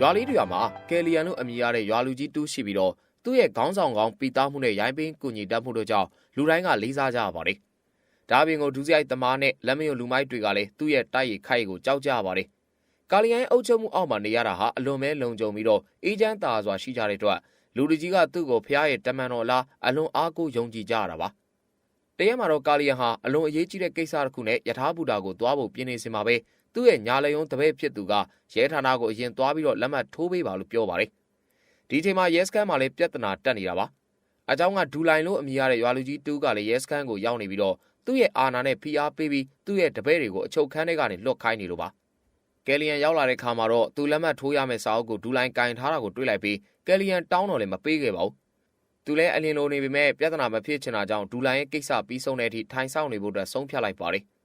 ရွာလေးတွေမှာကယ်လီယန်လို့အမည်ရတဲ့ရွာလူကြီးတူးရှိပြီးတော့သူ့ရဲ့ခေါင်းဆောင်ကောင်းပီတာမှုနဲ့ရိုင်းပင်းကူညီတတ်မှုတို့ကြောင့်လူတိုင်းကလေးစားကြရပါတယ်။ဒါပြင်ကိုဒူးစရိုက်သမားနဲ့လက်မယုံလူမိုက်တွေကလည်းသူ့ရဲ့တိုက်ရိုက်ခိုက်ကိုကြောက်ကြရပါတယ်။ကာလီယန်ရဲ့အုပ်ချုပ်မှုအောက်မှာနေရတာဟာအလွန်ပဲလုံခြုံပြီးတော့အေးချမ်းသာစွာရှိကြတဲ့အတွက်လူလူကြီးကသူ့ကိုဖျားရဲ့တမန်တော်လားအလွန်အားကိုးယုံကြည်ကြရတာပါ။တရက်မှာတော့ကာလီယန်ဟာအလွန်အရေးကြီးတဲ့ကိစ္စတစ်ခုနဲ့ယထာဘူတာကိုသွားဖို့ပြင်နေစင်မှာပဲ သူ့ရဲ့ညာလယုံတပည့်ဖြစ်သူကရဲဌာနကိုအရင်သွားပြီးတော့လက်မှတ်ထိုးပေးပါလို့ပြောပါတယ်။ဒီချိန်မှာရဲစခန်းမှာလည်းပြဿနာတက်နေတာပါ။အเจ้าကဒူလိုင်လို့အမည်ရတဲ့ရွာလူကြီးတူးကလည်းရဲစခန်းကိုရောက်နေပြီးတော့သူ့ရဲ့အာဏာနဲ့ဖိအားပေးပြီးသူ့ရဲ့တပည့်တွေကိုအချုပ်ခန်းထဲကနေလွတ်ခိုင်းနေလို့ပါ။ကယ်လီယန်ရောက်လာတဲ့ခါမှာတော့သူလက်မှတ်ထိုးရမယ့်စာအုပ်ကိုဒူလိုင်ကင်ထားတာကိုတွေ့လိုက်ပြီးကယ်လီယန်တောင်းတော်လည်းမပေးခဲ့ပါဘူး။သူလည်းအလင်းလိုနေပေမဲ့ပြဿနာမဖြစ်ချင်တာကြောင့်ဒူလိုင်ရဲ့ကိစ္စပြီးဆုံးတဲ့အထိထိုင်ဆောင်နေဖို့အတွက်ဆုံးဖြတ်လိုက်ပါတယ်။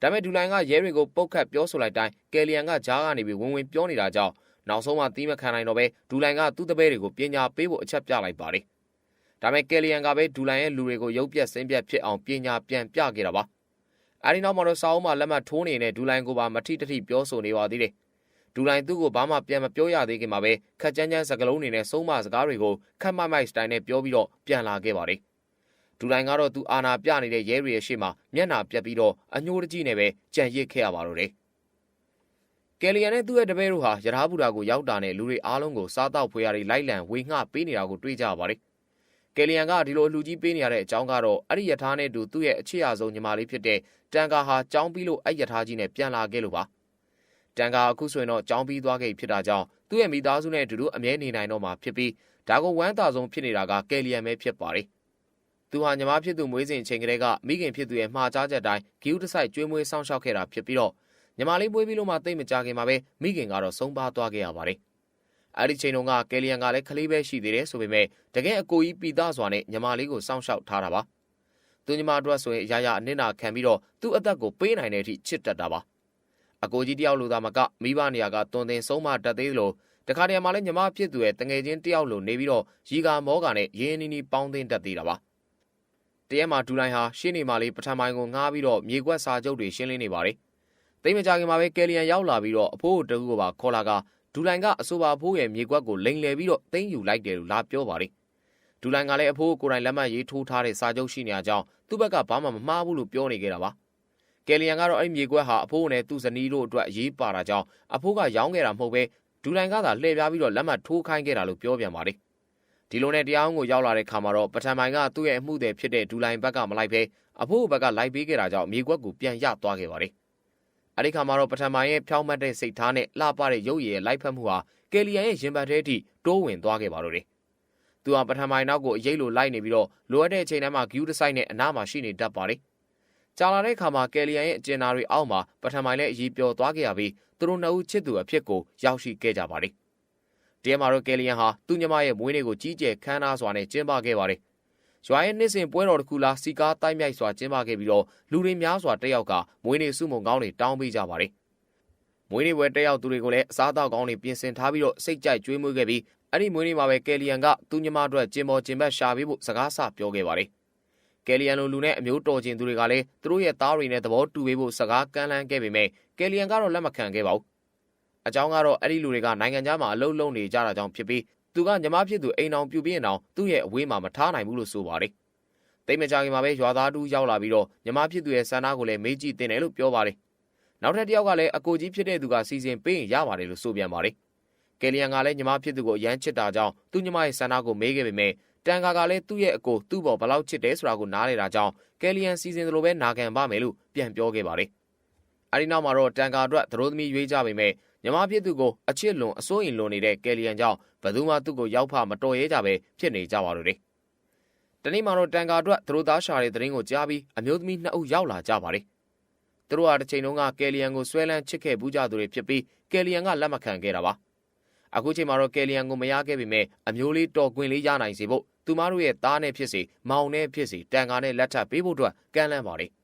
ဒါပေမဲ့ဒူလိုင်ကရဲတွေကိုပုတ်ခတ်ပြောဆိုလိုက်တိုင်းကယ်လီယန်ကကြားကနေပြီးဝင်ဝင်ပြောနေတာကြောင့်နောက်ဆုံးမှသီးမခံနိုင်တော့ပဲဒူလိုင်ကသူ့တပည့်တွေကိုပညာပေးဖို့အချက်ပြလိုက်ပါတယ်။ဒါပေမဲ့ကယ်လီယန်ကပဲဒူလိုင်ရဲ့လူတွေကိုရုပ်ပြက်ဆင်းပြက်ဖြစ်အောင်ပညာပြန်ပြခဲ့တာပါ။အဲဒီနောက်မှာတော့စာအုပ်မှာလက်မှတ်ထိုးနေတဲ့ဒူလိုင်ကိုပါမထိတထိပြောဆိုနေပါသေးတယ်။ဒူလိုင်သူ့ကိုဘာမှပြန်မပြောရသေးခင်မှာပဲခက်ကြမ်းကြမ်းစကလုံးတွေနဲ့ဆုံးမစကားတွေကိုခက်မိုက်မိုက်စတိုင်နဲ့ပြောပြီးတော့ပြန်လာခဲ့ပါတယ်။ ဒူလိုင်ကတော့သူအာနာပြနေတဲ့ရဲတွေရဲ့ရှေ့မှာမျက်နှာပြက်ပြီးတော့အညှိုးတကြီးနဲ့ပဲကြံရစ်ခဲ့ရပါတော့တယ်။ကယ်လီယန်နဲ့သူ့ရဲ့တပည့်တို့ဟာရထားဘူတာကိုရောက်တာနဲ့လူတွေအားလုံးကိုစားတော့ဖွေရတွေလိုက်လံဝေငှပေးနေတာကိုတွေ့ကြပါတယ်။ကယ်လီယန်ကဒီလိုအလှကြီးပေးနေရတဲ့အကြောင်းကတော့အဲ့ဒီယထာနဲ့တူသူ့ရဲ့အခြေအဆုံးညီမလေးဖြစ်တဲ့တန်ကာဟာကြောင်းပြီးလို့အဲ့ယထာကြီးနဲ့ပြန်လာခဲ့လို့ပါ။တန်ကာအခုဆိုရင်တော့ကြောင်းပြီးသွားခဲ့ဖြစ်တာကြောင့်သူ့ရဲ့မိသားစုနဲ့အတူတူအမြဲနေနိုင်တော့မှာဖြစ်ပြီးဒါကိုဝမ်းသာဆုံးဖြစ်နေတာကကယ်လီယန်ပဲဖြစ်ပါတယ် သူဟာညီမဖြစ်သူမွေးစဉ်ချိန်ကလေးကမိခင်ဖြစ်သူရဲ့မှားကြားချက်တိုင်းဂီယူတဆိုင်ကျွေးမွေးစောင့်ရှောက်ခဲ့တာဖြစ်ပြီးတော့ညီမလေးပွေးပြီးလို့မှတိတ်မကြခင်မှာပဲမိခင်ကတော့ဆုံးပါသွားခဲ့ရပါတယ်။အဲဒီချိန်တုန်းကကယ်လီယန်ကလည်းကလေးပဲရှိသေးတယ်ဆိုပေမဲ့တကယ်အကိုကြီးပီသားစွာနဲ့ညီမလေးကိုစောင့်ရှောက်ထားတာပါ။သူညီမအတွက်ဆိုရင်အရာရာအနစ်နာခံပြီးတော့သူ့အသက်ကိုပေးနိုင်တဲ့အထိချစ်တတ်တာပါ။အကိုကြီးတယောက်လိုသာမကမိဘနေရာကတွင်တင်ဆုံးမတတ်သေးလို့တခါတည်းမှာလည်းညီမဖြစ်သူရဲ့တငယ်ချင်းတယောက်လိုနေပြီးတော့ရီကာမောကာနဲ့ရင်းနီနီပေါင်းတင်တတ်သေးတာပါ။ တရက်မှာဒူလိုင်းဟာရှင်းနေမှလေးပထမပိုင်းကိုငှားပြီးတော့မြေကွက်စာချုပ်တွေရှင်းလင်းနေပါတယ်။တိတ်မကြခင်မှာပဲကယ်လီယန်ရောက်လာပြီးတော့အဖိုးတကူကိုပါခေါ်လာကဒူလိုင်းကအဆိုပါဖိုးရဲ့မြေကွက်ကိုလိန်လည်ပြီးတော့တင်းယူလိုက်တယ်လို့လာပြောပါတယ်။ဒူလိုင်းကလည်းအဖိုးကိုယ်တိုင်လက်မှတ်ရေးထိုးထားတဲ့စာချုပ်ရှိနေကြအောင်သူ့ဘက်ကဘာမှမမှားဘူးလို့ပြောနေခဲ့တာပါ။ကယ်လီယန်ကတော့အဲ့ဒီမြေကွက်ဟာအဖိုးနဲ့သူ့ဇနီးတို့အတွက်အရေးပါတာကြောင့်အဖိုးကရောင်းခဲ့တာမဟုတ်ပဲဒူလိုင်းကသာလှည့်ပြားပြီးတော့လက်မှတ်ထိုးခိုင်းခဲ့တာလို့ပြောပြန်ပါတယ် ဒီလိုနဲ့တရားအောင်ကိုရောက်လာတဲ့ခါမှာတော့ပထမပိုင်းကသူ့ရဲ့အမှုတွေဖြစ်တဲ့ဒူလိုင်ဘက်ကမလိုက်ဘဲအဖိုးဘက်ကလိုက်ပေးခဲ့တာကြောင့်မြေကွက်ကိုပြန်ရသွားခဲ့ပါတယ်။အဲဒီခါမှာတော့ပထမရဲ့ဖြောင်းမတ်တဲ့စိတ်ထားနဲ့လှပတဲ့ရုပ်ရည်ရဲ့လိုက်ဖက်မှုဟာကယ်လီယန်ရဲ့ရင်ဘတ်ထဲအထိတိုးဝင်သွားခဲ့ပါတော့တယ်။သူဟာပထမနောက်ကိုအရေးလိုလိုက်နေပြီးတော့လိုအပ်တဲ့အချိန်တိုင်းမှာဂယူးတဆိုင်နဲ့အနားမှာရှိနေတတ်ပါတယ်။ကြာလာတဲ့အခါမှာကယ်လီယန်ရဲ့အကျဉ်းသားတွေအောက်မှာပထမလည်းအရေးပျော်သွားခဲ့ရပြီးသူတို့နှစ်ဦးချစ်သူအဖြစ်ကိုရောက်ရှိခဲ့ကြပါတယ်။ ဒီမှာတော့ကယ်လီယန်ဟာသူ့ညီမရဲ့မွေးနေ့ကိုကြီးကျယ်ခမ်းနားစွာနဲ့ကျင်းပခဲ့ပါတယ်။ရွာရဲ့နှစ်စဉ်ပွဲတော်တစ်ခုလားစီကားတိုက်မြိုက်စွာကျင်းပခဲ့ပြီးတော့လူတွေများစွာတက်ရောက်ကမွေးနေ့စုမုံကောင်းတွေတောင်းပေးကြပါတယ်။မွေးနေ့ပွဲတက်ရောက်သူတွေကိုလည်းအစားအသောက်ကောင်းတွေပြင်ဆင်ထားပြီးတော့စိတ်ကြိုက်ကြွေးမွေးခဲ့ပြီးအဲ့ဒီမွေးနေ့မှာပဲကယ်လီယန်ကသူ့ညီမအတွက်ကျင်းပေါ်ကျင်းပရှာပေးဖို့စကားဆပြောခဲ့ပါတယ်။ကယ်လီယန်လိုလူနဲ့အမျိုးတော်ကျင်သူတွေကလည်းသူတို့ရဲ့သားတွေနဲ့သဘောတူပေးဖို့စကားကမ်းလှမ်းခဲ့ပေမဲ့ကယ်လီယန်ကတော့လက်မခံခဲ့ပါဘူး အကြောင်းကတော့အဲ့ဒီလူတွေကနိုင်ငံခြားမှာအလုပ်လုပ်နေကြတာကြောင့်ဖြစ်ပြီးသူကညီမဖြစ်သူအိမ်အောင်ပြူပြင်းအောင်သူ့ရဲ့အဝေးမှာမထားနိုင်ဘူးလို့ဆိုပါတယ်။တိတ်မကြခင်မှာပဲရွာသားတူရောက်လာပြီးတော့ညီမဖြစ်သူရဲ့ဆန္ဒကိုလည်းမေးကြည့်တင်တယ်လို့ပြောပါတယ်။နောက်ထပ်တစ်ယောက်ကလည်းအကိုကြီးဖြစ်တဲ့သူကစီစဉ်ပေးရင်ရပါတယ်လို့ဆိုပြန်ပါတယ်။ကယ်လီယန်ကလည်းညီမဖြစ်သူကိုအရန်ချစ်တာကြောင့်သူ့ညီမရဲ့ဆန္ဒကိုမေးခဲ့ပေမဲ့တန်ကာကလည်းသူ့ရဲ့အကိုသူ့ဘောဘလောက်ချစ်တယ်ဆိုတာကိုနားလေတာကြောင့်ကယ်လီယန်စီစဉ်သလိုပဲနာခံပါမယ်လို့ပြန်ပြောခဲ့ပါတယ်။အဲဒီနောက်မှာတော့တန်ကာအတွက်သရိုးသမီးရွေးကြပေမဲ့ မြမဖြစ်သူကိုအချစ်လွန်အစိုးရင်လွန်နေတဲ့ကယ်လီယန်ကြောင့်ဘယ်သူမှသူ့ကိုရောက်ဖမတော်ရဲကြပဲဖြစ်နေကြပါတော့တယ်။တနေ့မှာတော့တန်ကာအတွက်သူတို့သားရှာတဲ့သတင်းကိုကြားပြီးအမျိုးသမီးနှစ်ဦးရောက်လာကြပါတယ်။သူတို့ဟာတစ်ချိန်လုံးကကယ်လီယန်ကိုဆွဲလန်းချစ်ခဲ့ဘူးကြသူတွေဖြစ်ပြီးကယ်လီယန်ကလက်မခံခဲ့တာပါ။အခုချိန်မှာတော့ကယ်လီယန်ကိုမရခဲ့ပေမဲ့အမျိုးလေးတော်ကွင်လေးရနိုင်စေဖို့သူမတို့ရဲ့သားနဲ့ဖြစ်စေမောင်နဲ့ဖြစ်စေတန်ကာနဲ့လက်ထပ်ပေးဖို့အတွက်ကမ်းလှမ်းပါတယ်။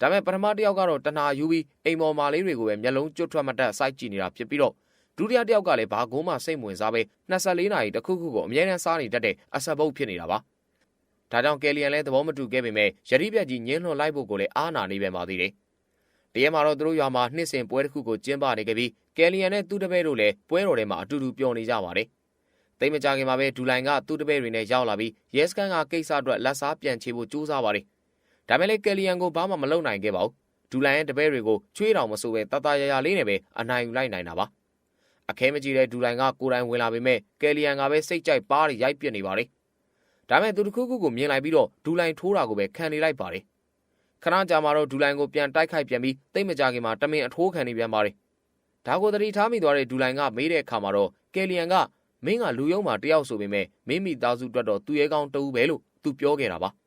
ဒါပေမဲ့ပထမတစ်ယောက်ကတော့တဏှာယူပြီးအိမ်ပေါ်မာလေးတွေကိုပဲမျက်လုံးကျွတ်ထွက်မတက်စိုက်ကြည့်နေတာဖြစ်ပြီးတော့ဒုတိယတစ်ယောက်ကလည်းဘာကုန်းမှစိတ်ဝင်စားပဲ24နာရီတစ်ခုခုကိုအမြဲတမ်းစားနေတတ်တဲ့အဆက်ပုတ်ဖြစ်နေတာပါဒါကြောင့်ကယ်လီယန်လည်းသဘောမတူခဲ့ပေမဲ့ယတိပြက်ကြီးညင်းလွန်လိုက်ဖို့ကိုလည်းအားနာနေပဲပါသေးတယ်တရက်မှာတော့သူတို့ရွာမှာနှစ်စဉ်ပွဲတစ်ခုကိုကျင်းပနေခဲ့ပြီးကယ်လီယန်နဲ့သူ့တပည့်တို့လည်းပွဲတော်ထဲမှာအတူတူပျော်နေကြပါတယ်။သိမကြခင်မှာပဲဒူလိုင်ကသူ့တပည့်တွေနဲ့ရောက်လာပြီးရဲစခန်းကကိစ္စအတွက်လက်စားပြန်ချေဖို့ကြိုးစားပါတယ်။ ဒါပေမဲ့လည်းကယ်လီယန်ကိုဘာမှမလုပ်နိုင်ခဲ့ပါဘူး။ဒူလိုင်ရဲ့တပည့်တွေကိုချွေးတော်မဆိုပဲတတရရလေးနဲ့ပဲအနိုင်ယူလိုက်နိုင်တာပါ။အခဲမကြီးတဲ့ဒူလိုင်ကကိုယ်တိုင်ဝင်လာပေမဲ့ကယ်လီယန်ကပဲစိတ်ကြိုက်ပါးရိုက်ပစ်နေပါတယ်။ဒါပေမဲ့သူတစ်ခုခုကိုမြင်လိုက်ပြီးတော့ဒူလိုင်ထိုးတာကိုပဲခံနေလိုက်ပါတယ်။ခဏကြာမှတော့ဒူလိုင်ကိုပြန်တိုက်ခိုက်ပြန်ပြီးတိတ်မကြခင်မှာတမင်အထိုးခံနေပြန်ပါတယ်။ဒါကိုသတိထားမိသွားတဲ့ဒူလိုင်ကမေးတဲ့အခါမှာတော့ကယ်လီယန်ကမင်းကလူယုံမှာတယောက်ဆိုပေမဲ့မင်းမိသားစုအတွက်တော့သူရဲကောင်းတူပဲလို့သူပြောခဲ့တာပါ။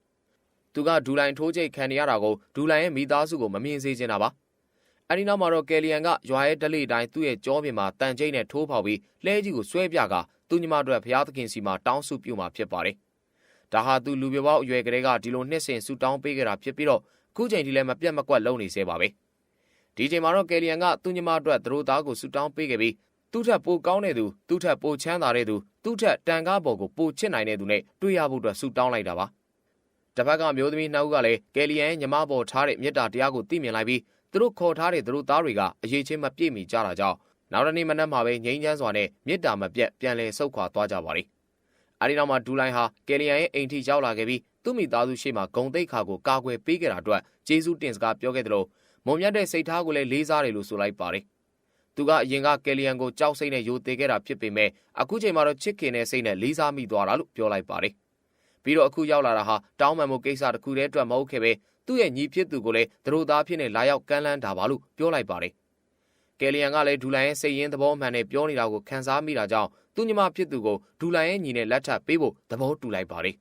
သူကဒူလိုင်ထိုးချိတ်ခံနေရတာကိုဒူလိုင်ရဲ့မိသားစုကိုမမြင်စေချင်တာပါ။အဲဒီနောက်မှာတော့ကယ်လီယန်ကရွာရဲ့တလိတိုင်းသူ့ရဲ့ကြောပြင်မှာတန်ကျိတ်နဲ့ထိုးဖောက်ပြီးလှဲကြီးကိုဆွဲပြကသူ့ညီမအတွက်ဘုရားသခင်စီမှာတောင်းစုပြုမှာဖြစ်ပါတယ်။ဒါဟာသူလူပြပေါက်အရွယ်ကလေးကဒီလိုနှစ်ဆင်ဆူတောင်းပေးခဲ့တာဖြစ်ပြီးတော့ခုချိန်ထိလည်းမပြတ်မကွက်လုပ်နေသေးပါပဲ။ဒီချိန်မှာတော့ကယ်လီယန်ကသူ့ညီမအတွက်သတို့သားကိုဆူတောင်းပေးခဲ့ပြီးသူ့ထက်ပိုကောင်းတဲ့သူသူ့ထက်ပိုချမ်းသာတဲ့သူသူ့ထက်တန်ကားပေါ်ကိုပိုချစ်နိုင်တဲ့သူနဲ့တွေ့ရဖို့အတွက်ဆူတောင်းလိုက်တာပါ။ တစ်ဖက်ကမျိုးသမီးနှစ်ဦးကလည်းကယ်လီယန်ရဲ့ညီမပေါ်ထားတဲ့မေတ္တာတရားကိုသိမြင်လိုက်ပြီးသူတို့ခေါ်ထားတဲ့သူတို့သားတွေကအရေးချင်းမပြည့်မီကြတာကြောင့်နောက်တစ်နေ့မနက်မှာပဲငိမ့်ချမ်းစွာနဲ့မေတ္တာမပြတ်ပြန်လည်ဆုတ်ခွာသွားကြပါလိမ့်။အဲဒီနောက်မှာဒူလိုင်းဟာကယ်လီယန်ရဲ့အိမ်ထိရောက်လာခဲ့ပြီးသူ့မိသားစုရှိမှဂုံတိတ်ခါကိုကာကွယ်ပေးခဲ့တာအတွက်ဂျေဇုတင်စကားပြောခဲ့တယ်လို့မုံမြတ်တဲ့စိတ်ထားကိုလည်းလေးစားတယ်လို့ဆိုလိုက်ပါတယ်။သူကအရင်ကကယ်လီယန်ကိုကြောက်စိတ်နဲ့ယိုသေးခဲ့တာဖြစ်ပေမဲ့အခုချိန်မှာတော့ချစ်ခင်တဲ့စိတ်နဲ့လေးစားမိသွားတာလို့ပြောလိုက်ပါတယ်။ ပြီးတော့အခုရောက်လာတာဟာတောင်းပန်မှုကိစ္စတစ်ခုတည်းအတွက်မဟုတ်ခဲ့ပဲသူ့ရဲ့ညီဖြစ်သူကိုလည်းသူတို့သားဖြစ်နေလာရောက်ကမ်းလှမ်းတာပါလို့ပြောလိုက်ပါတယ်။ကယ်လီယန်ကလည်းဒူလိုင်ရဲ့စိတ်ရင်းသဘောမှန်နဲ့ပြောနေတာကိုခံစားမိတာကြောင့်သူ့ညီမဖြစ်သူကိုဒူလိုင်ရဲ့ညီနဲ့လက်ထပ်ပေးဖို့သဘောတူလိုက်ပါတယ်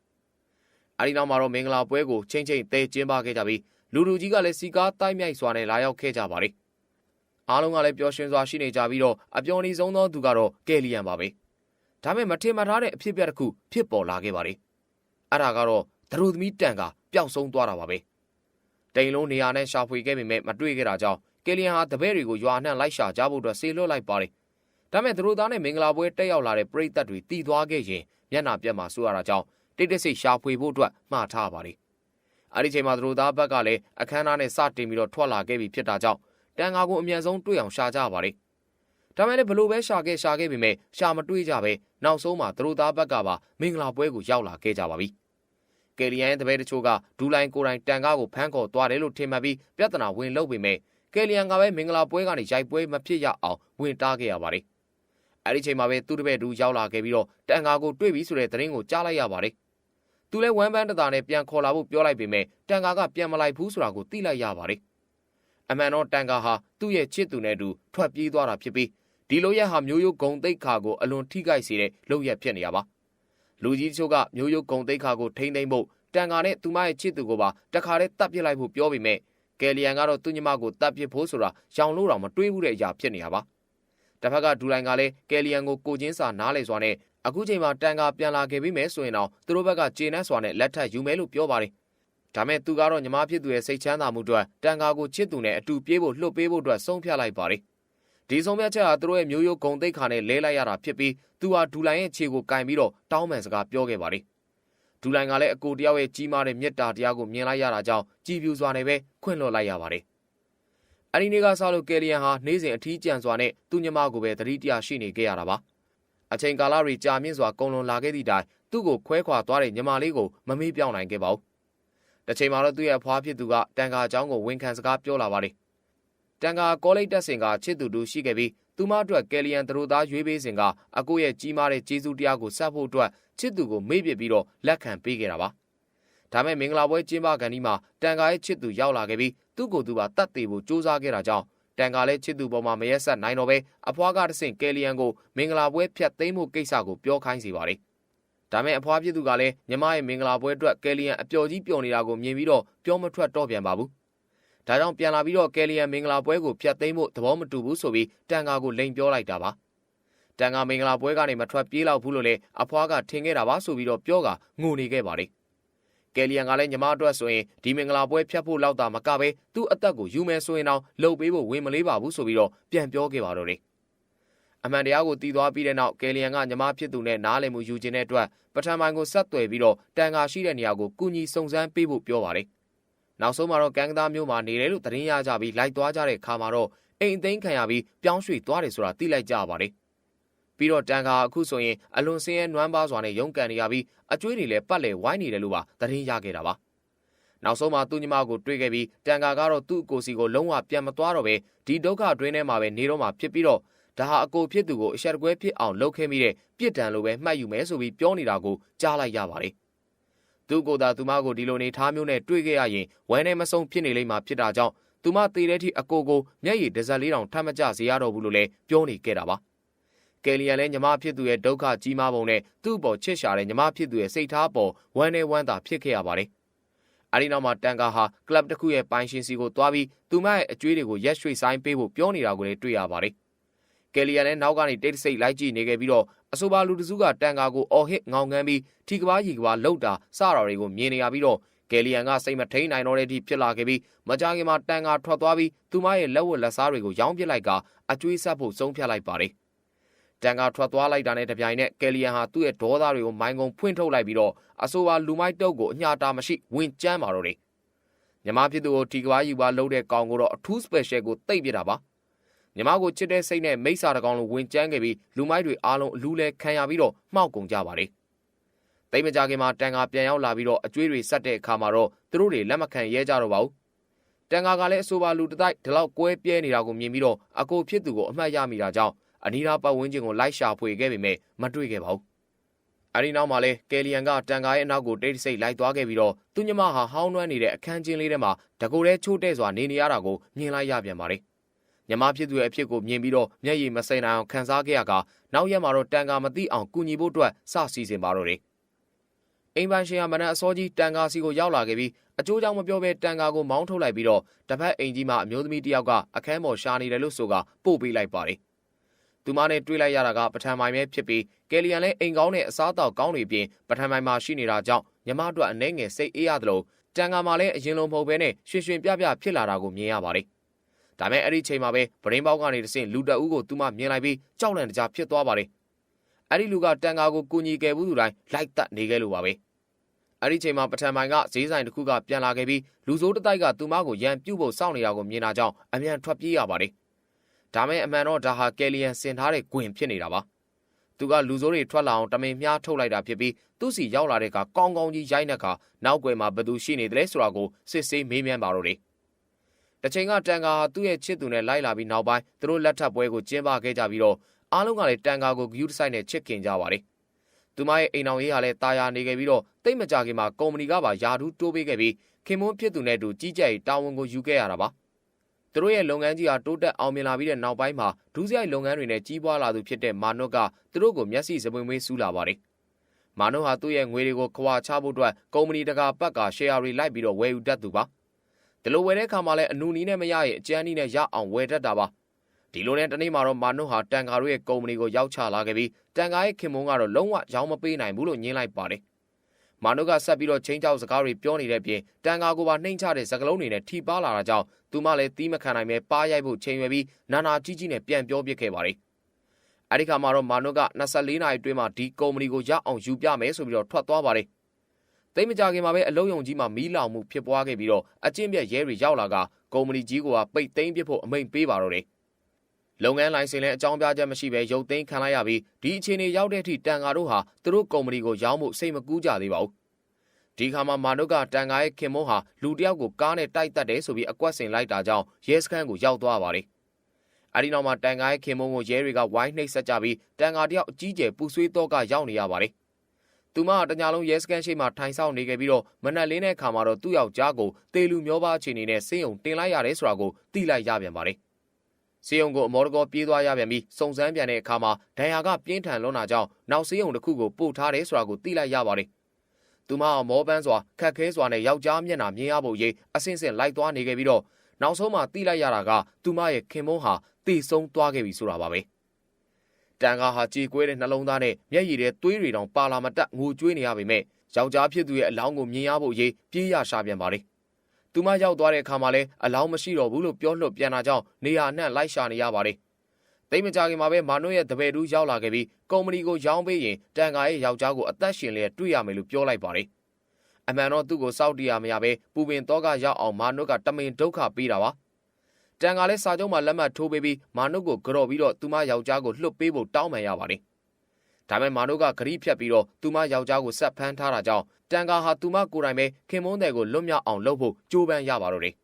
။အဲဒီနောက်မှာတော့မင်္ဂလာပွဲကိုချင်းချင်းတဲကျင်းပခဲ့ကြပြီးလူလူကြီးကလည်းစီကားတိုက်မြိုက်စွာနဲ့လာရောက်ခဲ့ကြပါတယ်။အားလုံးကလည်းပျော်ရွှင်စွာရှိနေကြပြီးတော့အပျော်နေဆုံးသောသူကတော့ကယ်လီယန်ပါပဲ။ဒါပေမဲ့မထင်မှတ်ထားတဲ့အဖြစ်အပျက်တစ်ခုဖြစ်ပေါ်လာခဲ့ပါတယ်။ အဲ့ဒါကတော့ဒရူသမီးတန်ကပျောက်ဆုံးသွားတာပါပဲ။တိန်လုံးနေရာနဲ့ရှာဖွေခဲ့ပေမဲ့မတွေ့ခဲ့တာကြောင့်ကယ်လီယန်ဟာတပည့်တွေကိုရွာနှံ့လိုက်ရှာကြဖို့အတွက်ဆေလွတ်လိုက်ပါတယ်။ဒါပေမဲ့သူတို့သားနဲ့မင်္ဂလာပွဲတက်ရောက်လာတဲ့ပရိသတ်တွေတည်သွားခဲ့ရင်မျက်နှာပြတ်မှာဆိုရတာကြောင့်တိတ်တဆိတ်ရှာဖွေဖို့အတွက်မှားထားပါတယ်။အဲဒီချိန်မှာသူတို့သားဘက်ကလည်းအခမ်းအနားနဲ့စတင်ပြီးတော့ထွက်လာခဲ့ပြီဖြစ်တာကြောင့်တန်ဃာကိုအမြန်ဆုံးတွေ့အောင်ရှာကြပါတယ်။ဒါမဲ့လည်းဘလို့ပဲရှာခဲ့ရှာခဲ့ပေမဲ့ရှာမတွေ့ကြပဲနောက်ဆုံးမှာသူတို့သားဘက်ကပါမင်္ဂလာပွဲကိုရောက်လာခဲ့ကြပါပြီ။ ကယ်လီယန်တပည့်တချို့ကဒူလိုင်းကိုတိုင်တန်ကားကိုဖမ်းခေါ်သွားတယ်လို့ထင်မှတ်ပြီးပြဿနာဝင်လုပ်ပေမဲ့ကယ်လီယန်ကပဲမင်္ဂလာပွဲကနေရိုက်ပွဲမဖြစ်ရအောင်ဝင်တားခဲ့ရပါတယ်။အဲဒီချိန်မှာပဲသူ့တပည့်တူရောက်လာခဲ့ပြီးတော့တန်ကားကိုတွေ့ပြီဆိုတဲ့သတင်းကိုကြားလိုက်ရပါတယ်။သူလည်းဝမ်းပန်းတတာနဲ့ပြန်ခေါ်လာဖို့ပြောလိုက်ပေမဲ့တန်ကားကပြန်မလိုက်ဘူးဆိုတာကိုသိလိုက်ရပါတယ်။အမှန်တော့တန်ကားဟာသူ့ရဲ့ချစ်သူနဲ့အတူထွက်ပြေးသွားတာဖြစ်ပြီးဒီလိုရက်ဟာမျိုးရိုးဂုံတိတ်ခါကိုအလွန်ထိခိုက်စေတဲ့လုပ်ရက်ဖြစ်နေရပါ။ လူကြီးချို့ကမျိုးရိုးဂုံတိတ်ခါကိုထိမ့်သိမ့်ဖို့တန်ကာနဲ့သူမရဲ့ချစ်သူကိုပါတခါတည်းတတ်ပစ်လိုက်ဖို့ပြောပေမဲ့ကယ်လီယန်ကတော့သူ့ညီမကိုတတ်ပစ်ဖို့ဆိုတာရောင်လို့တော့မတွေးဘူးတဲ့အရာဖြစ်နေရပါတစ်ဖက်ကဒူလိုင်ကလည်းကယ်လီယန်ကိုကိုချင်းစာနားလေစွာနဲ့အခုချိန်မှာတန်ကာပြန်လာခဲ့ပြီမဲ့ဆိုရင်တော့သူတို့ဘက်ကကျေနပ်စွာနဲ့လက်ထပ်ယူမယ်လို့ပြောပါတယ်ဒါမဲ့သူကတော့ညီမဖြစ်သူရဲ့စိတ်ချမ်းသာမှုအတွက်တန်ကာကိုချစ်သူနဲ့အတူပြေးဖို့လှုပ်ပေးဖို့အတွက်ဆုံးဖြတ်လိုက်ပါတယ် ဒီဆုံးဖြတ်ချက်ဟာသူတို့ရဲ့မျိုးရိုးဂုံတိတ်ခါနဲ့လဲလိုက်ရတာဖြစ်ပြီးသူဟာဒူလိုင်ရဲ့ခြေကိုကင်ပြီးတော့တောင်းပန်စကားပြောခဲ့ပါတယ်ဒူလိုင်ကလည်းအကိုတယောက်ရဲ့ကြီးမားတဲ့မေတ္တာတရားကိုမြင်လိုက်ရတာကြောင့်ကြည်ပြူစွာနဲ့ပဲခွင့်လွှတ်လိုက်ရပါတယ်။အဲဒီနေ့ကစလို့ကယ်လီယန်ဟာနေ့စဉ်အထီးကျန်စွာနဲ့သူ့ညီမကိုပဲသတိတရားရှိနေခဲ့ရတာပါ။အချိန်ကာလတွေကြာမြင့်စွာကုန်လွန်လာခဲ့သည့်တိုင်သူ့ကိုခွဲခွာသွားတဲ့ညီမလေးကိုမမေ့ပြောင်းနိုင်ခဲ့ပါဘူး။တစ်ချိန်မှာတော့သူ့ရဲ့အဖွားဖြစ်သူကတန်ခါအကြောင်းကိုဝန်ခံစကားပြောလာပါတယ်။ တန်ခါကောလိပ်တက်စင်ကချစ်သူတူရှိခဲ့ပြီးသူမအတွက်ကယ်လီယန်သူတို့သားရွေးပေးစဉ်ကအကိုရဲ့ကြီးမားတဲ့ကျေးဇူးတရားကိုဆက်ဖို့အတွက်ချစ်သူကိုမေ့ပြပြီးတော့လက်ခံပေးခဲ့တာပါ။ဒါမဲ့မင်္ဂလာပွဲကျင်းပကန်ဒီမှာတန်ကာရဲ့ချစ်သူရောက်လာခဲ့ပြီးသူ့ကိုယ်သူပါတတ်သေးဖို့စူးစမ်းခဲ့တာကြောင့်တန်ကာလည်းချစ်သူပေါ်မှာမရက်ဆက်နိုင်တော့ပဲအဖွားကတဆင့်ကယ်လီယန်ကိုမင်္ဂလာပွဲဖျက်သိမ်းမှုကိစ္စကိုပြောခိုင်းစီပါတယ်။ဒါမဲ့အဖွားဖြစ်သူကလည်းညီမရဲ့မင်္ဂလာပွဲအတွက်ကယ်လီယန်အပျော်ကြီးပျော်နေတာကိုမြင်ပြီးတော့ပြောမထွက်တော့ပြန်ပါဘူး။ ဒါကြောင့်ပြန်လာပြီးတော့ကယ်လီယန်မင်္ဂလာပွဲကိုဖျက်သိမ်းဖို့သဘောမတူဘူးဆိုပြီးတန်ကာကိုလိန်ပြောလိုက်တာပါ။တန်ခါမင်္ဂလာပွဲကနေမထွက်ပြေးလောက်ဘူးလို့လည်းအဖွားကထင်ခဲ့တာပါဆိုပြီးတော့ပြောကငိုနေခဲ့ပါတယ်ကယ်လီယန်ကလည်းညီမအတွက်ဆိုရင်ဒီမင်္ဂလာပွဲဖျက်ဖို့လောက်တာမကပဲသူ့အသက်ကိုယူမယ်ဆိုရင်တော့လှုပ်ပေးဖို့ဝင်မလေးပါဘူးဆိုပြီးတော့ပြန်ပြောခဲ့ပါတော့တယ်အမှန်တရားကိုတည်သွားပြီးတဲ့နောက်ကယ်လီယန်ကညီမဖြစ်သူနဲ့နားလည်မှုယူခြင်းတဲ့အတွက်ပထမပိုင်းကိုဆက်သွယ်ပြီးတော့တန်ခါရှိတဲ့နေရာကိုကုညီစုံစမ်းပေးဖို့ပြောပါတယ် နောက်ဆုံးမှာတော့ကံကသားမျိုးမှာနေတယ်လို့သတင်းရကြပြီးလိုက်သွားကြတဲ့ခါမှာတော့အိမ်အသိမ်းခံရပြီးပြောင်းရွှေ့သွားတယ်ဆိုတာသိလိုက်ကြရပါတယ်။ပြီးတော့တန်ခါအခုဆိုရင်အလွန်စင်းရဲနွမ်းပါစွာနဲ့ရုန်းကန်နေရပြီးအကျွေးတွေလည်းပတ်လည်ဝိုင်းနေတယ်လို့ပါသတင်းရခဲ့တာပါ။နောက်ဆုံးမှာသူ့ညီမကိုတွေ့ခဲ့ပြီးတန်ခါကတော့သူ့ကိုစီကိုလုံးဝပြန်မသွားတော့ပဲဒီဒုက္ခအတွင်းထဲမှာပဲနေတော့မှဖြစ်ပြီးတော့ဒါဟာအကိုဖြစ်သူကိုအဆက်တကွဲဖြစ်အောင်လုပ်ခဲ့မိတဲ့ပြစ်ဒဏ်လိုပဲမှတ်ယူမယ်ဆိုပြီးပြောနေတာကိုကြားလိုက်ရပါတယ်။ သူ့ကိုယ်သာသူမကိုဒီလိုနေထားမျိုးနဲ့တွေ့ခဲ့ရရင်ဝမ်းနဲ့မဆုံးဖြစ်နေလိမ့်မှာဖြစ်တာကြောင့်သူမသေးတဲ့အထိအကိုကိုမျက်ရည်တစ်စက်လေးတောင်ထပ်မကျစေရတော့ဘူးလို့လည်းပြောနေခဲ့တာပါ။ကယ်လီယန်လည်းညီမဖြစ်သူရဲ့ဒုက္ခကြီးမားပုံနဲ့သူ့ပေါ်ချစ်ရှာတဲ့ညီမဖြစ်သူရဲ့စိတ်ထားပေါ်ဝမ်းနဲ့ဝမ်းသာဖြစ်ခဲ့ရပါတယ်။အဲဒီနောက်မှာတန်ကာဟာကလပ်တစ်ခုရဲ့ပိုင်ရှင်စီကိုတွားပြီးသူမရဲ့အကျွေးတွေကိုရက်ရွှေ့ဆိုင်ပေးဖို့ပြောနေတာကိုလည်းတွေ့ရပါတယ်။ကယ်လီယန်လည်းနောက်ကနေတိတ်တဆိတ်လိုက်ကြည့်နေခဲ့ပြီးတော့ အဆိုပါလူတစုကတန်ကာကိုအော်ဟစ်ငောင်ငန်းပြီးထီကဘာရီကဘာလှုပ်တာစတာတွေကိုမြင်နေရပြီးတော့ကယ်လီယန်ကစိတ်မထိန်နိုင်တော့တဲ့အထိဖြစ်လာခဲ့ပြီးမကြခင်မှာတန်ကာထွက်သွားပြီးသူမရဲ့လက်ဝတ်လက်စားတွေကိုရောင်းပစ်လိုက်ကအကျွေးဆက်ဖို့ဆုံးဖြတ်လိုက်ပါတယ်။တန်ကာထွက်သွားလိုက်တာနဲ့တပြိုင်နက်ကယ်လီယန်ဟာသူ့ရဲ့ဒေါသတွေကိုမိုင်းကုံဖွင့်ထုတ်လိုက်ပြီးတော့အဆိုပါလူမိုက်တုပ်ကိုအညာတာမရှိဝင်ကျန်းပါတော့တယ်။မြမဖြစ်သူကိုထီကဘာယူပါလှုပ်တဲ့ကောင်ကိုတော့အထူး special ကိုတိတ်ပြတာပါ။ မြမကိုချစ်တဲ့စိတ်နဲ့မိစ္ဆာတကောင်လိုဝင်ကျန်းခဲ့ပြီးလူမိုက်တွေအားလုံးအလူးလဲခံရပြီးတော့မှောက်ကုန်ကြပါတယ်။တိတ်မကြခင်မှာတန်ခါပြန်ရောက်လာပြီးတော့အကျွေးတွေဆက်တဲ့အခါမှာတော့သူတို့တွေလက်မခံရဲကြတော့ပါဘူးတန်ခါကလည်းအဆိုပါလူတတိုက်ဒီလောက်ကွဲပြဲနေတာကိုမြင်ပြီးတော့အကိုဖြစ်သူကိုအမှတ်ရမိတာကြောင့်အနီးနားပတ်ဝန်းကျင်ကိုလိုက်ရှာဖွေခဲ့ပေမဲ့မတွေ့ခဲ့ပါဘူးအဲဒီနောက်မှာလဲကယ်လီယန်ကတန်ခါရဲ့အနောက်ကိုတိတ်ဆိတ်လိုက်သွားခဲ့ပြီးတော့သူညမဟာဟောင်းနှွမ်းနေတဲ့အခန်းချင်းလေးထဲမှာတကိုယ်တည်းချိုးတဲ့စွာနေနေရတာကိုမြင်လိုက်ရပြန်ပါတယ် ညမဖြစ်သူရဲ့အဖြစ်ကိုမြင်ပြီးတော့မျက်ရည်မစိမ့်နိုင်အောင်ခံစားခဲ့ရကနောက်ရက်မှာတော့တန်ခါမသိအောင်ကူညီဖို့အတွက်စစီစဉ်ပါတော့တယ်အိမ်ပိုင်ရှင်ကမနက်အစောကြီးတန်ကာစီကိုရောက်လာခဲ့ပြီးအကျိုးကြောင့်မပြောဘဲတန်ကာကိုမောင်းထုတ်လိုက်ပြီးတော့တစ်ဖက်အိမ်ကြီးမှာအမျိုးသမီးတစ်ယောက်ကအခန်းပေါ်ရှာနေတယ်လို့ဆိုကပို့ပေးလိုက်ပါတယ်။သူမနဲ့တွေ့လိုက်ရတာကပထမပိုင်းပဲဖြစ်ပြီးကယ်လီယန်လည်းအိမ်ကောင်းနဲ့အစားအသောက်ကောင်းတွေပြင်ပထမပိုင်းမှာရှိနေတာကြောင့်ညီမတို့အနေငယ်စိတ်အေးရတယ်လို့တန်ကာမှာလည်းအရင်လိုမဟုတ်ဘဲနဲ့ရွှင်ရွှင်ပြပြဖြစ်လာတာကိုမြင်ရပါတယ်။ ဒါမဲ့အဲ့ဒီချိန်မှာပဲဗရင်ပေါက်ကနေတဆင့်လူတအူးကိုသူမမြင်လိုက်ပြီးကြောက်လန့်တကြားဖြစ်သွားပါတယ်။အဲ့ဒီလူကတန်ကာကိုကူညီခဲ့ဘူးသူတိုင်းလိုက်တက်နေခဲ့လို့ပါပဲ။အဲ့ဒီချိန်မှာပထမပိုင်းကဈေးဆိုင်တစ်ခုကပြန်လာခဲ့ပြီးလူစိုးတစ်တိုက်ကသူမကိုရန်ပြုတ်ဖို့စောင့်နေတာကိုမြင်တာကြောင့်အမြန်ထွက်ပြေးရပါတယ်။ဒါမဲ့အမှန်တော့ဒါဟာကယ်လီယန်ဆင်ထားတဲ့ဂွင်ဖြစ်နေတာပါ။သူကလူစိုးတွေထွက်လာအောင်တမင်မြားထုတ်လိုက်တာဖြစ်ပြီးသူ့စီရောက်လာတဲ့ကကောင်းကောင်းကြီးရိုက်နှက်ကနောက်ွယ်မှာဘသူရှိနေတယ်ဆိုတာကိုစစ်ဆေးမေးမြန်းပါတော့တယ်။ တချိန်ကတန်ကာသူ့ရဲ့ချစ်သူနဲ့လိုက်လာပြီးနောက်ပိုင်းသူတို့လက်ထပ်ပွဲကိုကျင်းပခဲ့ကြပြီးတော့အားလုံးကလည်းတန်ကာကိုဂယူးတဆိုင်နဲ့ချစ်ခင်ကြပါတယ်သူမရဲ့အိမ်အောင်ရေးဟာလည်းတာယာနေခဲ့ပြီးတော့တိတ်မကြခင်မှာကုမ္ပဏီကပါယာထူးတိုးပေးခဲ့ပြီးခင်မွန်းဖြစ်သူနဲ့တူကြီးကြပ်ရေးတာဝန်ကိုယူခဲ့ရတာပါသူတို့ရဲ့လုပ်ငန်းကြီးဟာတိုးတက်အောင်မြင်လာပြီးတဲ့နောက်ပိုင်းမှာဒုစရိုက်လုပ်ငန်းတွေနဲ့ကြီးပွားလာသူဖြစ်တဲ့မာနုတ်ကသူတို့ကိုမျက်စိစပွင့်မွေးစူးလာပါတယ်မာနုတ်ဟာသူ့ရဲ့ငွေတွေကိုခွာချဖို့အတွက်ကုမ္ပဏီတကာဘက်ကရှယ်ယာတွေလိုက်ပြီးတော့ဝယ်ယူတတ်သူပါ ဒီလိုဝယ်တဲ့အခါမှာလည်းအနူနီးနဲ့မရရင်အကျန်းနီးနဲ့ရအောင်ဝယ်တတ်တာပါဒီလိုနဲ့တနေ့မှာတော့မာနုဟာတန်ကာတို့ရဲ့ကုမ္ပဏီကိုရောက်ချလာခဲ့ပြီးတန်ကာရဲ့ခင်မုန်းကတော့လုံးဝရောင်းမပေးနိုင်ဘူးလို့ညင်းလိုက်ပါတယ်။မာနုကဆက်ပြီးတော့ချင်းချောက်စကားတွေပြောနေတဲ့ပြင်တန်ကာကိုပါနှိမ့်ချတဲ့စကလုံးတွေနဲ့ထိပါလာတာကြောင့်သူမလည်းတီးမခံနိုင်ပဲပါရိုက်ဖို့ချိန်ရွယ်ပြီးနာနာကြီးကြီးနဲ့ပြန်ပြောပြခဲ့ပါတယ်။အဲဒီခါမှာတော့မာနုက24နာရီအတွင်းမှာဒီကုမ္ပဏီကိုရအောင်ယူပြမယ်ဆိုပြီးတော့ထွက်သွားပါတယ်။ သိမကြခင်မှာပဲအလုံးယုံကြီးမှာမီးလောင်မှုဖြစ်ပွားခဲ့ပြီးတော့အကျင့်ပြက်ရဲတွေရောက်လာကကုမ္ပဏီကြီးကပိတ်သိမ်းပစ်ဖို့အမိန့်ပေးပါတော့တယ်။လုပ်ငန်းလိုင်စင်လည်းအကြောင်းပြချက်မရှိဘဲရုပ်သိမ်းခံလိုက်ရပြီးဒီအခြေအနေရောက်တဲ့အထိတန်ဃာတို့ဟာသူတို့ကုမ္ပဏီကိုရောင်းဖို့စိတ်မကူးကြသေးပါဘူးဒီခါမှာမာနုကတန်ဃာရဲ့ခင်မုန်းဟာလူတယောက်ကိုကားနဲ့တိုက်တက်တယ်ဆိုပြီးအကွက်ဆင်လိုက်တာကြောင့်ရဲစခန်းကိုရောက်သွားပါတယ်အဲဒီနောက်မှာတန်ဃာရဲ့ခင်မုန်းကိုရဲတွေကဝိုင်းနှိပ်စက်ကြပြီးတန်ဃာတယောက်အကြီးကျယ်ပူဆွေးတော့ကရောက်နေရပါတယ် သူမတညာလုံးရဲစခန်းရှိမှထိုင်ဆောင်နေခဲ့ပြီးတော့မနက်လင်းတဲ့ခါမှာတော့သူ့ယောက်ျားကိုတေလူမျောပါအခြေအနေနဲ့စေယုံတင်လိုက်ရတယ်ဆိုတာကိုသိလိုက်ရပြန်ပါတယ်စေယုံကိုအမော်တကောပြေးသွားရပြန်ပြီးစုံစမ်းပြန်တဲ့အခါမှာဒဏ်ရာကပြင်းထန်လွန်းတာကြောင့်နောက်စေယုံတစ်ခုကိုပို့ထားတယ်ဆိုတာကိုသိလိုက်ရပါတယ်။သူမအောင်မောပန်းစွာခက်ခဲစွာနဲ့ယောက်ျားမျက်နှာမြင်ရဖို့ရေးအဆင့်ဆင့်လိုက်သွားနေခဲ့ပြီးတော့နောက်ဆုံးမှသိလိုက်ရတာကသူမရဲ့ခင်မုန်းဟာတေဆုံးသွားခဲ့ပြီဆိုတာပါပဲ။ တန်ကားဟာကြေကွဲတဲ့နှလုံးသားနဲ့မျက်ရည်တွေသွေးတွေတောင်ပါလာမတက်ငိုကြွေးနေရပေမဲ့ယောက်ျားဖြစ်သူရဲ့အလောင်းကိုမြင်ရဖို့ရေးပြေးရရှာပြန်ပါတယ်သူမရောက်သွားတဲ့အခါမှာလည်းအလောင်းမရှိတော့ဘူးလို့ပြောလွတ်ပြန်လာကြောင်းနေရာနှံ့လိုက်ရှာနေရပါတယ်။သိမကြခင်မှာပဲမာနွရဲ့တပည့်တူရောက်လာခဲ့ပြီးကုမ္ပဏီကိုရောင်းပေးရင်တန်ကာရဲ့ယောက်ျားကိုအသက်ရှင်လျက်တွေ့ရမယ်လို့ပြောလိုက်ပါတယ်။အမှန်တော့သူ့ကိုစောက်တီးရမရပဲပူပင်တော့ကရောက်အောင်မာနုကတမင်ဒုက္ခပေးတာပါ တန်ကလည်းစာချုပ်မှာလက်မှတ်ထိုးပေးပြီးမာနုကိုကြော်ပြီးတော့သူမယောက်ျားကိုလွှတ်ပေးဖို့တောင်းပန်ရပါတယ်ဒါပေမဲ့မာနုကဂရိဖြတ်ပြီးတော့သူမယောက်ျားကိုဆက်ဖမ်းထားတာကြောင့်တန်ကာဟာသူမကိုယ်တိုင်ပဲခင်မုန်းတဲ့ကိုလွတ်မြောက်အောင်လုပ်ဖို့ကြိုးပမ်းရပါတော့တယ်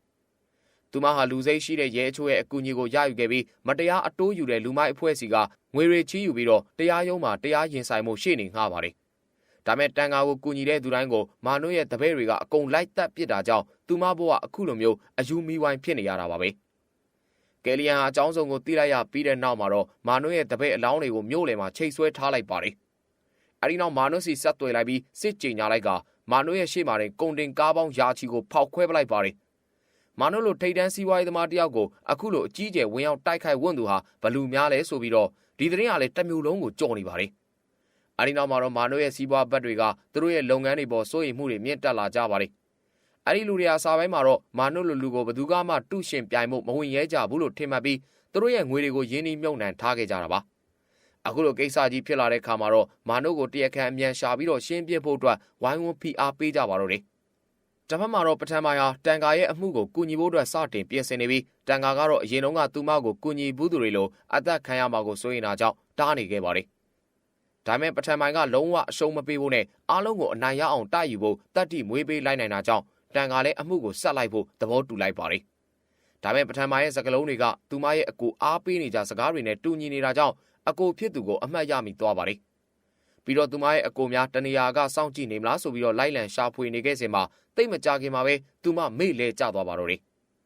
သူမဟာလူစိတ်ရှိတဲ့ရဲအချိုးရဲ့အကူအညီကိုရယူခဲ့ပြီးမတရားအတိုးယူတဲ့လူမိုက်အဖွဲ့စီကငွေတွေချီးယူပြီးတော့တရားရုံးမှာတရားရင်ဆိုင်မှုရှေ့နေငှားပါတယ်။ဒါမဲ့တန်ဃာကိုကူညီတဲ့သူတိုင်းကိုမာနုရဲ့တပည့်တွေကအကုန်လိုက်တက်ပစ်တာကြောင့်သူမဘဝအခုလိုမျိုးအယူမီဝိုင်းဖြစ်နေရတာပါပဲ။ ကယ်လီယန်ဟာအကြောင်းစုံကိုသိလိုက်ရပြီးတဲ့နောက်မှာတော့မာနုရဲ့တပည့်အလောင်းတွေကိုမြို့လယ်မှာချိတ်ဆွဲထားလိုက်ပါတယ်။အဲဒီနောက်မာနုစီဆက်သွယ်လိုက်ပြီးစစ်ကြေညာလိုက်ကမာနုရဲ့ရှေ့မှာတင်ကုန်တင်ကားပေါင်းယာချီကိုဖောက်ခွဲပလိုက်ပါတယ်။မာနုလိုထိတ်တန်းစီးပွားရေးသမားတယောက်ကိုအခုလိုအကြီးကျယ်ဝင်ရောက်တိုက်ခိုက်ဝန်းသူဟာဘလူများလဲဆိုပြီးတော့ဒီသတင်းကလည်းတစ်မျိုးလုံးကိုကြော်နေပါတယ်။အဲဒီနောက်မှာတော့မာနိုရဲ့စီးပွားဘက်တွေကသူတို့ရဲ့လုပ်ငန်းတွေပေါ်စိုးရိမ်မှုတွေမြင့်တက်လာကြပါတယ်။ အဲဒီလူတွေဟာစာပိုင်းမှာတော့မာနိုလိုလူကိုဘယ်သူကမှတုရှင်ပြိုင်မှုမဝင်ရဲကြဘူးလို့ထင်မှတ်ပြီးသူတို့ရဲ့ငွေတွေကိုရင်းနှီးမြှုပ်နှံထားခဲ့ကြတာပါ။အခုလိုကိစ္စကြီးဖြစ်လာတဲ့ခါမှာတော့မာနိုကိုတရက်ခန့်အမြန်ရှာပြီးတော့ရှင်းပြဖို့အတွက်ဝိုင်းဝန်းဖိအားပေးကြပါတော့တယ်။တပတ်မှာတော့ပထမယာတန်ကာရဲ့အမှုကိုကူညီဖို့အတွက်စတင်ပြင်ဆင်နေပြီးတန်ကာကတော့အရင်တုန်းကသူမကိုကူညီဘူးသူတွေလိုအသက်ခံရမှာကိုစိုးရိမ်တာကြောင့်တားနေခဲ့ပါတယ်။ဒါမဲ့ပထမပိုင်းကလုံးဝအရှုံးမပေးဖို့နဲ့အားလုံးကိုအနိုင်ရအောင်တိုက်ယူဖို့တတ်တိမွေးပေးလိုက်နိုင်တာကြောင့် တန်ကာလည်းအမှုကိုဆက်လိုက်ဖို့သဘောတူလိုက်ပါတယ်။ဒါမဲ့ပထမရဲ့စကလုံးတွေကသူမရဲ့အကူအားပေးနေကြစကားတွေနဲ့တူညီနေတာကြောင့်အကိုဖြစ်သူကိုအမှတ်ရမိသွားပါတယ်။ပြီးတော့သူမရဲ့အကိုများတနေရာကစောင့်ကြည့်နေမလားဆိုပြီးတော့လိုက်လံရှာဖွေနေခဲ့စဉ်မှာတိတ်မကြခင်မှာပဲသူမမေ့လဲကျသွားပါတော့တယ်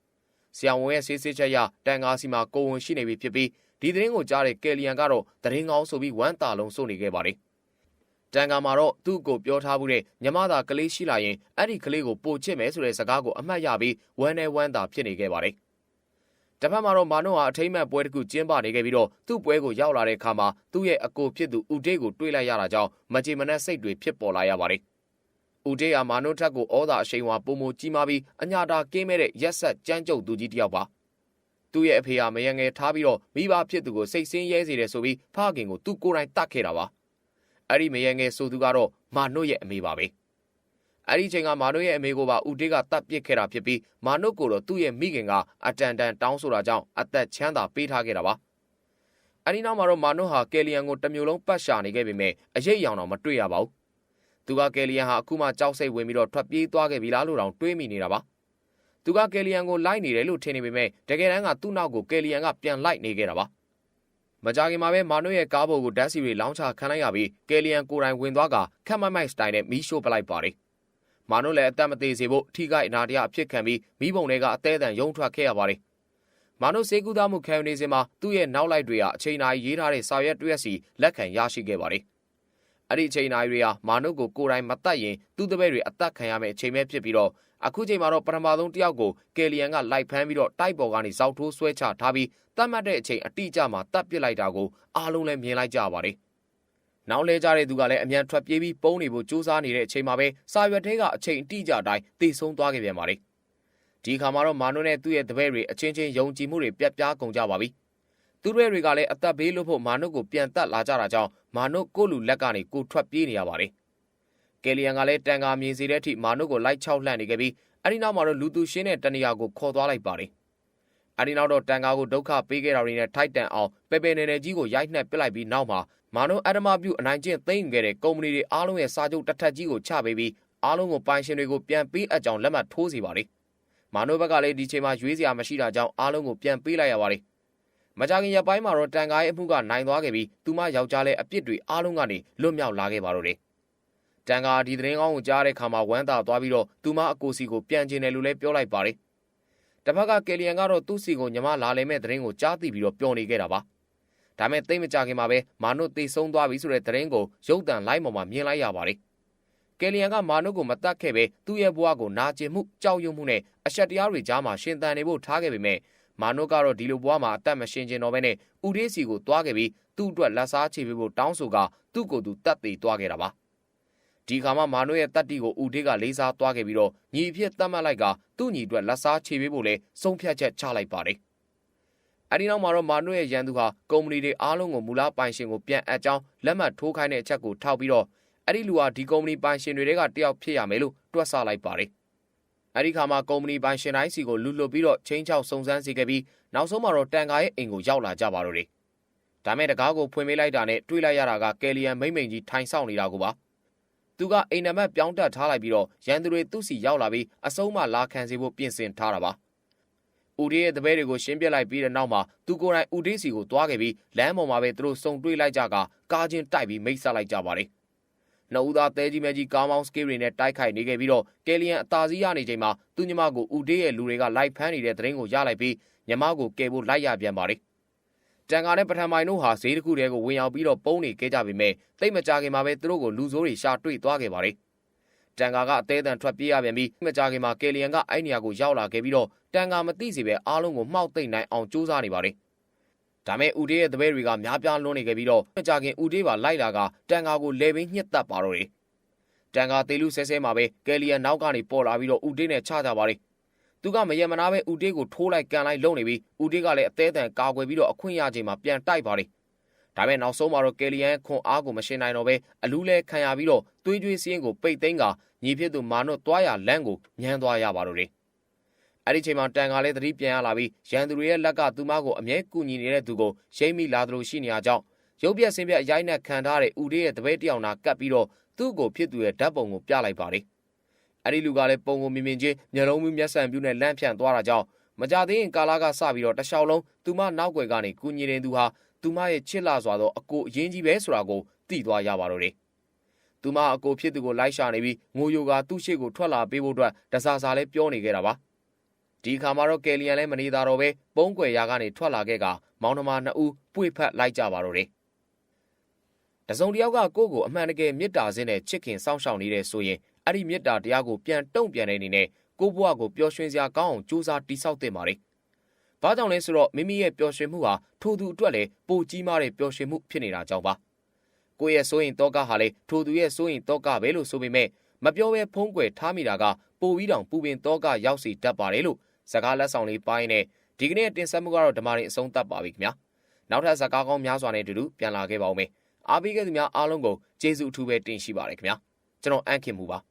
။ဆီယံဝန်ရဲ့ဆေးစစ်ချက်ရတန်ကားစီမှာကိုဝန်ရှိနေပြီဖြစ်ပြီးဒီသတင်းကိုကြားတဲ့ကယ်လီယန်ကတော့သတင်းကောင်းဆိုပြီးဝမ်းတာလုံးစိုးနေခဲ့ပါတယ်။ တန်ကာမှာတော့သူ့ကိုပြောထားမှုတဲ့ညမသာကလေးရှိလာရင်အဲ့ဒီကလေးကိုပို့ချစ်မယ်ဆိုတဲ့စကားကိုအမှတ်ရပြီးဝမ်းနဲ့ဝမ်းသာဖြစ်နေခဲ့ပါတယ်။တပတ်မှာတော့မာနုဟာအထိမ့်မဲ့ပွဲတစ်ခုကျင်းပနေခဲ့ပြီးတော့သူ့ပွဲကိုရောက်လာတဲ့အခါမှာသူ့ရဲ့အကိုဖြစ်သူဦးဒေးကိုတွေ့လိုက်ရတာကြောင့်မကြေမနက်စိတ်တွေဖြစ်ပေါ်လာရပါတယ်။ဦးဒေးဟာမာနုထက်ကိုဩသာအရှိန်ဝါပုံမကြီးမားပြီးအညာတာကင်းမဲ့တဲ့ရက်ဆက်ကြမ်းကြုတ်သူကြီးတစ်ယောက်ပါ။သူ့ရဲ့အဖေဟာမယံငယ်ထားပြီးတော့မိဘဖြစ်သူကိုစိတ်ဆင်းရဲစေတယ်ဆိုပြီးဖခင်ကိုသူ့ကိုယ်တိုင်တတ်ခဲ့တာပါ အဲ့ဒီမယံငယ်ဆိုသူကတော့မာနုရဲ့အမေပါပဲအဲ့ဒီချိန်ကမာနုရဲ့အမေကိုပါဦးတေးကတတ်ပစ်ခဲ့တာဖြစ်ပြီးမာနုကိုတော့သူ့ရဲ့မိခင်ကအတန်တန်တောင်းဆိုတာကြောင့်အသက်ချမ်းသာပေးထားခဲ့တာပါအဲ့ဒီနောက်မှာတော့မာနုဟာကယ်လီယန်ကိုတမျိုးလုံးပတ်ရှာနေခဲ့ပေမဲ့အရေးအယောင်တော့မတွေ့ရပါဘူးသူကကယ်လီယန်ဟာအခုမှကြောက်စိတ်ဝင်ပြီးတော့ထွက်ပြေးသွားခဲ့ပြီလားလို့တောင်တွေးမိနေတာပါသူကကယ်လီယန်ကိုလိုက်နေတယ်လို့ထင်နေပေမဲ့တကယ်တမ်းကသူ့နောက်ကိုကယ်လီယန်ကပြန်လိုက်နေခဲ့တာပါ မကြခင်မှာပဲမာနွေရဲ့ကားပေါ်ကိုဓာတ်စီတွေလောင်းချခံလိုက်ရပြီးကယ်လီယန်ကိုယ်တိုင်ဝင်သွားကခက်မိုက်မိုက်စတိုင်နဲ့မီးရှို့ပလိုက်ပါတယ်မာနွေလည်းအသက်မသေးစေဖို့ထိခိုက်အနာတရားအဖြစ်ခံပြီးမိဘုံတွေကအသေးအံရုံထွက်ခဲ့ရပါတယ်မာနုစေကူသားမှုခံယူနေစဉ်မှာသူ့ရဲ့နောက်လိုက်တွေကအချိန်နာရီရေးထားတဲ့စာရွက်တွက်စီလက်ခံရရှိခဲ့ပါတယ်။အဲ့ဒီအချိန်နာရီတွေဟာမာနုကိုကိုယ်တိုင်မတတ်ရင်သူ့တပည့်တွေအသက်ခံရမယ့်အချိန်ပဲဖြစ်ပြီးတော့ အခုချိန်မှာတော့ပထမဆုံးတယောက်ကိုကယ်လီယန်ကလိုက်ဖမ်းပြီးတော့တိုက်ပေါ်ကနေဇောက်ထိုးဆွဲချထားပြီးတတ်မှတ်တဲ့အချိန်အတိအကျမှတတ်ပစ်လိုက်တာကိုအားလုံးလည်းမြင်လိုက်ကြပါတယ်။နောက်လဲကြတဲ့သူကလည်းအမြန်ထွက်ပြေးပြီးပုံးနေဖို့ကြိုးစားနေတဲ့အချိန်မှာပဲစာရွက်ထဲကအချိန်အတိအကျတိုင်းတည်ဆုံးသွားခဲ့ပြန်ပါတယ်။ဒီခါမှာတော့မာနုနဲ့သူ့ရဲ့တပည့်တွေအချင်းချင်းယုံကြည်မှုတွေပြတ်ပြားကုန်ကြပါပြီ။သူတို့တွေကလည်းအသက်ဘေးလွတ်ဖို့မာနုကိုပြန်တက်လာကြတာကြောင့်မာနုကိုလူလက်ကနေကိုထွက်ပြေးနေရပါတယ် ကယ်လီယန်ကလည်းတန်ကာမြင်စီတဲ့အထိမာနုကိုလိုက်ချောက်လှန့်နေခဲ့ပြီးအဲဒီနောက်မှာတော့လူသူရှင်းတဲ့တနေရာကိုခေါ်သွားလိုက်ပါတယ်အဲဒီနောက်တော့တန်ကာကိုဒုက္ခပေးခဲ့တာတွေနဲ့ထိုက်တန်အောင်ပေပေနေနေကြီးကိုရိုက်နှက်ပစ်လိုက်ပြီးနောက်မှာမာနုအဒမပြုအနိုင်ကျင့်သိမ်းခဲ့တဲ့ကုမ္ပဏီတွေအားလုံးရဲ့စာချုပ်တစ်ထပ်ကြီးကိုချပေးပြီးအားလုံးကိုပိုင်ရှင်တွေကိုပြန်ပေးအပ်ကြောင်းလက်မှတ်ထိုးစီပါတယ်မာနုဘက်ကလည်းဒီချိန်မှာရွေးစရာမရှိတာကြောင့်အားလုံးကိုပြန်ပေးလိုက်ရပါတယ်မကြခင်ရပိုင်းမှာတော့တန်ကားရဲ့အမှုကနိုင်သွားခဲ့ပြီးသူမယောက်ျားလည်းအပြစ်တွေအားလုံးကနေလွတ်မြောက်လာခဲ့ပါတော့တယ် တန်ကာဒီသတင်းကောင်းကိုကြားတဲ့ခါမှာဝမ်းသာသွားပြီးတော့သူမအကိုစီကိုပြန်ကျင်တယ်လို့လည်းပြောလိုက်ပါတယ်။တစ်ဖက်ကကယ်လီယန်ကတော့သူ့စီကိုညီမလာလဲမဲ့သတင်းကိုကြားသိပြီးတော့ပျော်နေခဲ့တာပါ။ဒါမဲ့သိမကြခင်မှာပဲမာနုသေဆုံးသွားပြီဆိုတဲ့သတင်းကိုရုပ်တံလိုက်ပေါ်မှာမြင်လိုက်ရပါတယ်။ကယ်လီယန်ကမာနုကိုမတတ်ခဲ့ပဲသူ့ရဲ့ဘဝကိုနာကျင်မှုကြောက်ရွံ့မှုနဲ့အဆက်တရားတွေကြားမှာရှင်သန်နေဖို့ထားခဲ့ပေမဲ့မာနုကတော့ဒီလိုဘဝမှာအသက်မရှင်ကျင်တော့ဘဲနဲ့ဦးရေးစီကိုတွားခဲ့ပြီးသူ့အတွက်လက်စားချေပေးဖို့တောင်းဆိုကသူ့ကိုယ်သူတတ်သိတွားခဲ့တာပါ။ ဒီခါမှမာနုရဲ့တပ်တီကိုဦးဒေးကလေးစားသွားခဲ့ပြီးတော့ညီအဖြစ်တတ်မှတ်လိုက်ကသူ့ညီအတွက်လက်စားချေပေးဖို့လဲဆုံးဖြတ်ချက်ချလိုက်ပါတယ်။အဲဒီနောက်မှာတော့မာနုရဲ့ရန်သူဟာကုမ္ပဏီတွေအားလုံးကိုမူလပိုင်ရှင်ကိုပြန်အပ်ကြောင်းလက်မှတ်ထိုးခိုင်းတဲ့အချက်ကိုထောက်ပြီးတော့အဲ့ဒီလူဟာဒီကုမ္ပဏီပိုင်ရှင်တွေကတယောက်ဖြစ်ရမယ်လို့တွက်ဆလိုက်ပါတယ်။အဲ့ဒီခါမှာကုမ္ပဏီပိုင်ရှင်တိုင်းစီကိုလူလွတ်ပြီးတော့ချင်းချောက်စုံစမ်းစီခဲ့ပြီးနောက်ဆုံးမှာတော့တန်ကာရဲ့အိမ်ကိုရောက်လာကြပါတော့တယ်။ဒါမဲ့တကားကိုဖွင့်ပေးလိုက်တာနဲ့တွေးလိုက်ရတာကကယ်လီယန်မိမ့်မိန်ကြီးထိုင်ဆောင်နေတာကိုပါ။ သူကအိမ်နံပါတ်ပြောင်းတက်ထားလိုက်ပြီးတော့ရန်သူတွေသူ့စီရောက်လာပြီးအစုံးမှလာခံစီဖို့ပြင်ဆင်ထားတာပါ။ဦးဒေးရဲ့တပည့်တွေကိုရှင်းပြလိုက်ပြီးတဲ့နောက်မှာသူကိုယ်တိုင်ဦးဒေးစီကိုသွားခဲ့ပြီးလမ်းပေါ်မှာပဲသူတို့စုံတွေ့လိုက်ကြကကားချင်းတိုက်ပြီးမိတ်ဆက်လိုက်ကြပါတယ်။နှစ်ဦးသားတဲကြီးမဲကြီးကားမောင်းစကေးတွေနဲ့တိုက်ခိုက်နေခဲ့ပြီးတော့ကယ်လီယန်အသာစီးရနေချိန်မှာသူညီမကိုဦးဒေးရဲ့လူတွေကလိုက်ဖမ်းနေတဲ့တဲ့ရင်ကိုရလိုက်ပြီးညီမကိုကယ်ဖို့လိုက်ရပြန်ပါတယ်။ တန်ကာနဲ့ပထမိုင်တို့ဟာဈေးတစ်ခုတည်းကိုဝင်ရောက်ပြီးတော့ပုံနေခဲ့ကြပေမဲ့တိတ်မကြခင်မှာပဲသူတို့ကိုလူဆိုးတွေရှာတွေ့သွားခဲ့ပါတယ်။တန်ကာကအသေးအံထွက်ပြေးရပြန်ပြီးမကြခင်မှာကယ်လီယန်ကအဲ့နေရာကိုရောက်လာခဲ့ပြီးတော့တန်ကာမသိစီပဲအားလုံးကိုမှောက်သိမ့်နိုင်အောင်စူးစမ်းနေပါတယ်။ဒါမဲ့ဦးဒေးရဲ့တပည့်တွေကများပြားလွန်းနေခဲ့ပြီးတော့မကြခင်ဦးဒေးပါလိုက်လာကတန်ကာကိုလဲပင်းညှစ်တက်ပါတော့တယ်။တန်ကာသေးလူဆဲဆဲမှာပဲကယ်လီယန်နောက်ကနေပေါ်လာပြီးတော့ဦးဒေးနဲ့ချကြပါတယ်။ သူကမယမနာပဲဦးဒေးကိုထိုးလိုက်ကန်လိုက်လုံနေပြီးဦးဒေးကလည်းအသေးအံကာကွယ်ပြီးတော့အခွင့်ရချိန်မှာပြန်တိုက်ပါတယ်။ဒါပေမဲ့နောက်ဆုံးမှာတော့ကယ်လီယန်ခွန်အားကိုမရှင်းနိုင်တော့ပဲအလူးလဲခံရပြီးတော့သွေးကြွေးစင်းကိုပိတ်သိမ်းကညီဖြစ်သူမာနွတ်သွားရလမ်းကိုညမ်းသွားရပါတော့တယ်။အဲ့ဒီချိန်မှာတန်ကလည်းသတိပြန်ရလာပြီးရန်သူတွေရဲ့လက်ကသူမကိုအမြဲကူညီနေတဲ့သူကိုရိမ့်မိလာသလိုရှိနေရကြောင်းရုပ်ပြက်ဆင်းပြက်အရိုက်နဲ့ခံထားတဲ့ဦးလေးရဲ့တပည့်တယောက်နာကပ်ပြီးတော့သူ့ကိုဖြစ်သူရဲ့ဓာတ်ပုံကိုပြလိုက်ပါတယ်။ အဲ့ဒီလူကလည်းပုံကိုမြင်မြင်ချင်းမျက်လုံးမူးမျက်စံပြူးနဲ့လန့်ဖြန့်သွားတာကြောင့်မကြသေးရင်ကာလာကစပြီးတော့တခြားလုံးသူမနောက်ွယ်ကနေကူညီနေသူဟာသူမရဲ့ချစ်လာစွာသောအကိုအရင်ကြီးပဲဆိုတာကိုသိသွားရပါတော့တယ်။သူမအကိုဖြစ်သူကိုလိုက်ရှာနေပြီးငိုယိုကသူ့ရှိကိုထွက်လာပေးဖို့အတွက်တစားစားလေးပြောနေခဲ့တာပါ။ဒီခါမှာတော့ကယ်လီယန်လည်းမနေသာတော့ပဲပုံးကွယ်ရာကနေထွက်လာခဲ့ကမောင်နှမနှစ်ဦးပွေဖက်လိုက်ကြပါတော့တယ်။တစုံတစ်ယောက်ကကိုယ့်ကိုအမှန်တကယ်မေတ္တာစင်းနဲ့ချစ်ခင်စောင့်ရှောက်နေတဲ့ဆိုရင် အဲ့ဒီမေတ္တာတရားကိုပြန်တုံ့ပြန်တဲ့အနေနဲ့ကိုယ့်ဘဝကိုပျော်ရွှင်စရာကောင်းအောင်ကြိုးစားတိဆောက်သင့်ပါတယ်။ဘာကြောင့်လဲဆိုတော့မိမိရဲ့ပျော်ရွှင်မှုဟာထိုသူအတွက်လည်းပိုကြီးမားတဲ့ပျော်ရွှင်မှုဖြစ်နေတာကြောင့်ပါ။ကိုယ့်ရဲ့စိုးရင်တောကဟာလေထိုသူရဲ့စိုးရင်တောကပဲလို့ဆိုပေမဲ့မပြောဘဲဖုံးကွယ်ထားမိတာကပိုပြီးတောင်ပူပင်တောကရောက်စီတတ်ပါတယ်လို့စကားလက်ဆောင်လေးပိုင်းနဲ့ဒီကနေ့တင်ဆက်မှုကတော့ဓမ္မရင်အဆုံးသတ်ပါပြီခင်ဗျာ။နောက်ထပ်စကားကောင်းများစွာနဲ့အတူတူပြန်လာခဲ့ပါဦးမယ်။အားပေးခဲ့သူများအားလုံးကိုကျေးဇူးအထူးပဲတင်ရှိပါတယ်ခင်ဗျာ။ကျွန်တော်အန့်ခင်မူပါ။